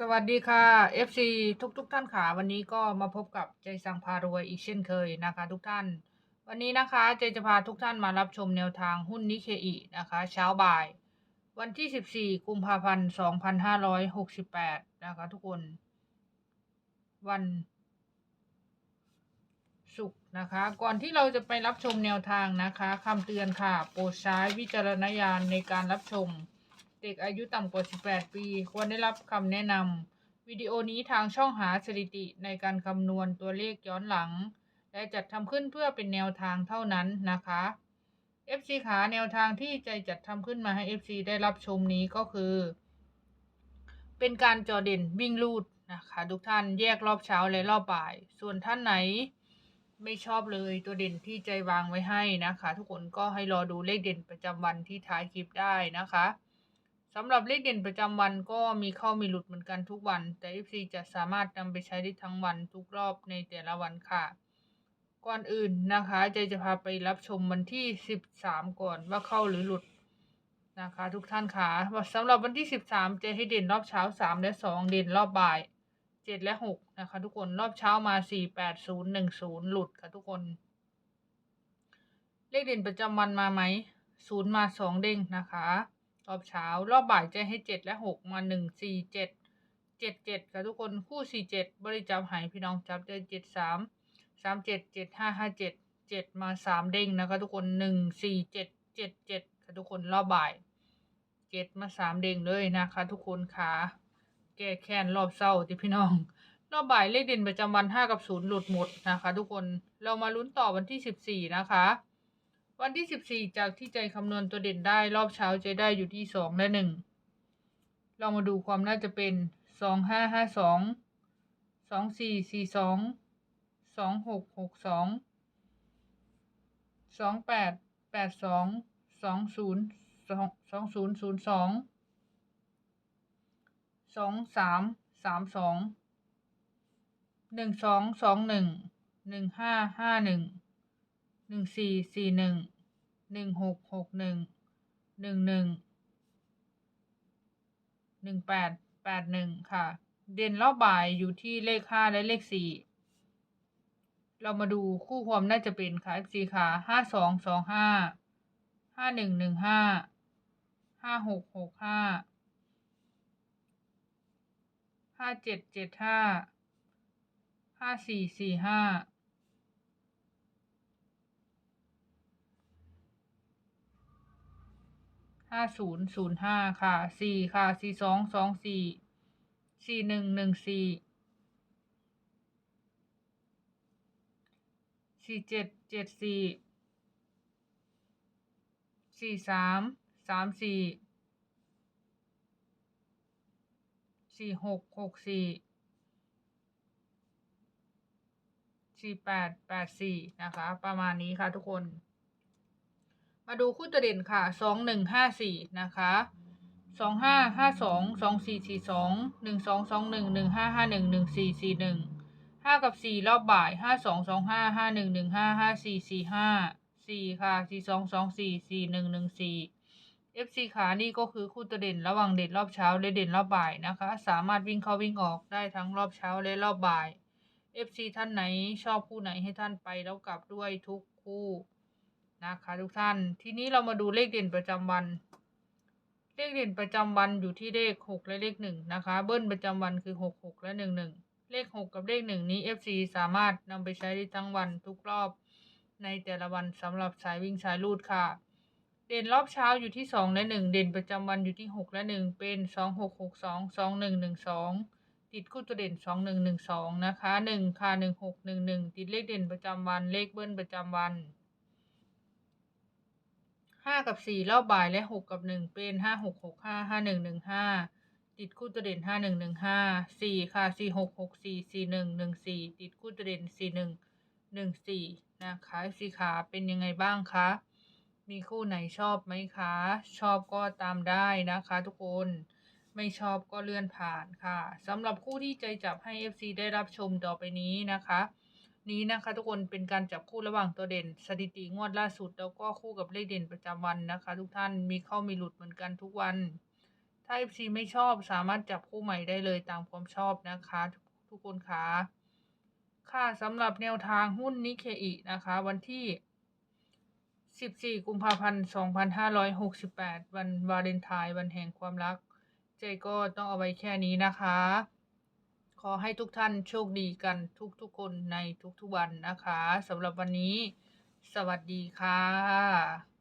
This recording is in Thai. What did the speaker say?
สวัสดีค่ะ FC ทุกทุกๆท่านค่ะวันนี้ก็มาพบกับใจสังพารวยอีกเช่นเคยนะคะ ทุกท่าน วันนี้นะคะใจจะพาทุกท่านมารับชมแนวทางหุ้นนิเคอินะคะ เช้าบ่าย วันที่ 14 กุมภาพันธ์ 2568 นะคะ ทุกคน วันศุกร์นะคะ ก่อนที่เราจะไปรับชมแนวทางนะคะคำเตือนค่ะ โปรดใช้วิจารณญาณในการรับชม ด็กอายุต่ำกว่า 18 ปี ควรได้รับคำแนะนำวิดีโอนี้ทางช่องหาสถิติในการคำนวณตัวเลขย้อนหลัง และจัดทำขึ้นเพื่อเป็นแนวทางเท่านั้นนะคะ FC ขาแนวทางที่ใจจัดทำขึ้นมาให้ FC ได้รับชมนี้ก็คือ เป็นการจอเด่นวิ่งลูดนะคะทุกท่านแยกรอบเช้าและรอบบ่าย ส่วนท่านไหนไม่ชอบเลยตัวเด่นที่ใจวางไว้ให้นะคะ ทุกคนก็ให้รอดูเลขเด่นประจำวันที่ท้ายคลิปได้นะคะ สำหรับเลขเด่นประจำวันก็มีเข้ามีหลุดเหมือนกันทุกวัน แต่ FC จะสามารถนำไปใช้ได้ทั้งวันทุกรอบในแต่ละวันค่ะ ก่อนอื่นนะคะใจจะพาไปรับชมวันที่ 13 ก่อนว่าเข้าหรือหลุดนะคะ ทุกท่านค่ะสำหรับวันที่ 13จะให้เด่นรอบเช้า 3 และ 2 เด่นรอบบ่าย 7 และ 6 นะคะ ทุกคนรอบเช้ามา 4 8 0 1 0 หลุดค่ะทุกคน เลขเด่นประจำวันมาไหมศูนย์มาสองเด้งนะคะ รอบเช้า รอบบ่ายจะให้เจ็ดและหกมาหนึ่งสี่เจ็ดเจ็ดเจ็ดค่ะทุกคนคู่สี่เจ็ดบริจาคหายพี่น้องจับได้เจ็ดสามสามเจ็ดเจ็ดห้าห้าเจ็ดเจ็ดมาสามเด้งนะคะทุกคนหนึ่งสี่เจ็ดเจ็ดเจ็ดค่ะทุกคนรอบบ่ายเจ็ดมาสามเด้งเลยนะคะทุกคนค่ะแก้แค้นรอบเศร้าที่พี่น้อง รอบบ่ายเลขเด่นประจำวันห้ากับศูนย์หลุดหมดนะคะ ทุกคนเรามาลุ้นต่อวันที่สิบสี่นะคะ วันที่สิบสี่จากที่ใจคำนวณตัวเด่นได้รอบเช้าใจได้อยู่ที่สองและหนึ่งเรามาดูความน่าจะเป็นสองห้าห้าสองสองสี่สี่สองสองหกหกสองสองแปดแปดสองสองศูนย์สองสองศูนย์ศูนย์สองสองสามสามสองหนึ่งสองสองหนึ่งหนึ่งห้าห้าหนึ่ง หนึ่งสี่สี่หนึ่งหนึ่งหกหกหนึ่งหนึ่งหนึ่งหนึ่งแปดแปดหนึ่งค่ะ เด่นรอบบ่ายอยู่ที่เลขห้าและเลขสี่เรามาดูคู่ความน่าจะเป็นค่ะ FC ค่ะห้าสองสองห้าห้าหนึ่งหนึ่งห้าห้าหกหกห้าห้าเจ็ดเจ็ดห้าห้าสี่สี่ห้า ห้าศูนย์ศูนย์ห้าค่ะสี่ค่ะสี่สองสองสี่สี่หนึ่งหนึ่งสี่สี่เจ็ดเจ็ดสี่สี่สามสามสี่สี่หกหกสี่สี่แปดแปดสี่นะคะ ประมาณนี้ค่ะทุกคน มาดูคู่ตัวเด่นค่ะ สองหนึ่งห้าสี่นะคะสองห้าห้าสองสองสี่สี่สองหนึ่งสองสองหนึ่งหนึ่งห้าห้าหนึ่งหนึ่งสี่สี่หนึ่งห้ากับสี่รอบบ่ายห้าสองสองห้าห้าหนึ่งหนึ่งห้าห้าสี่สี่ห้าสี่ค่ะสี่สองสองสี่สี่หนึ่งหนึ่งสี่ FC ขานี่ก็คือคู่ตัวเด่นระหว่างเด่นรอบเช้าและเด่นรอบบ่ายนะคะ สามารถวิ่งเข้าวิ่งออกได้ทั้งรอบเช้าและรอบบ่าย FC ท่านไหนชอบคู่ไหนให้ท่านไปแล้วกลับด้วยทุกคู่ นะคะทุกท่าน ทีนี้เรามาดูเลขเด่นประจำวัน เลขเด่นประจำวันอยู่ที่เลขหกและเลขหนึ่งนะคะ เบิ้ลประจำวันคือหกหกและหนึ่งหนึ่งเลขหกกับเลขหนึ่งนี้ FC สามารถนำไปใช้ได้ทั้งวันทุกรอบในแต่ละวันสำหรับสายวิ่งสายลูดค่ะ เด่นรอบเช้าอยู่ที่สองและหนึ่งเด่นประจำวันอยู่ที่หกและหนึ่งเป็นสองหกหกสองสองหนึ่งหนึ่งสองติดคู่ตัวเด่นสองหนึ่งหนึ่งสองนะคะหนึ่งค่ะหนึ่งหกหนึ่งหนึ่งติดเลขเด่นประจำวันเลขเบิ้ลประจำวัน ห้ากับสี่รอบบ่ายและหกกับหนึ่งเป็นห้าหกหกห้าห้าหนึ่งหนึ่งห้าติดคู่ตัวเด่นห้าหนึ่งหนึ่งห้าสี่ค่ะสี่หกหกสี่สี่หนึ่งหนึ่งสี่ติดคู่ตัวเด่นสี่หนึ่งหนึ่งสี่นะคะสีขาเป็นยังไงบ้างคะมีคู่ไหนชอบไหมคะ ชอบก็ตามได้นะคะทุกคนไม่ชอบก็เลื่อนผ่านค่ะสำหรับคู่ที่ใจจับให้ FC ได้รับชมต่อไปนี้นะคะ นี้นะคะ ทุกคนเป็นการจับคู่ระหว่างตัวเด่น สถิติงวดล่าสุด แล้วก็คู่กับเลขเด่นประจำวันนะคะ ทุกท่านมีเข้ามีหลุดเหมือนกันทุกวัน ถ้า FC ไม่ชอบสามารถจับคู่ใหม่ได้เลยตามความชอบนะคะทุกทุกคนคะค่ะสำหรับแนวทางหุ้นนิเคอินะคะ วันที่ 14 กุมภาพันธ์ 2568 วันวาเลนไทน์วันแห่งความรัก เจก็ต้องเอาไว้แค่นี้นะคะ อให้ทุกท่านโชคดีกันทุกๆคนในทุกๆวันนะคะสำหรับวันนี้ สวัสดีค่ะ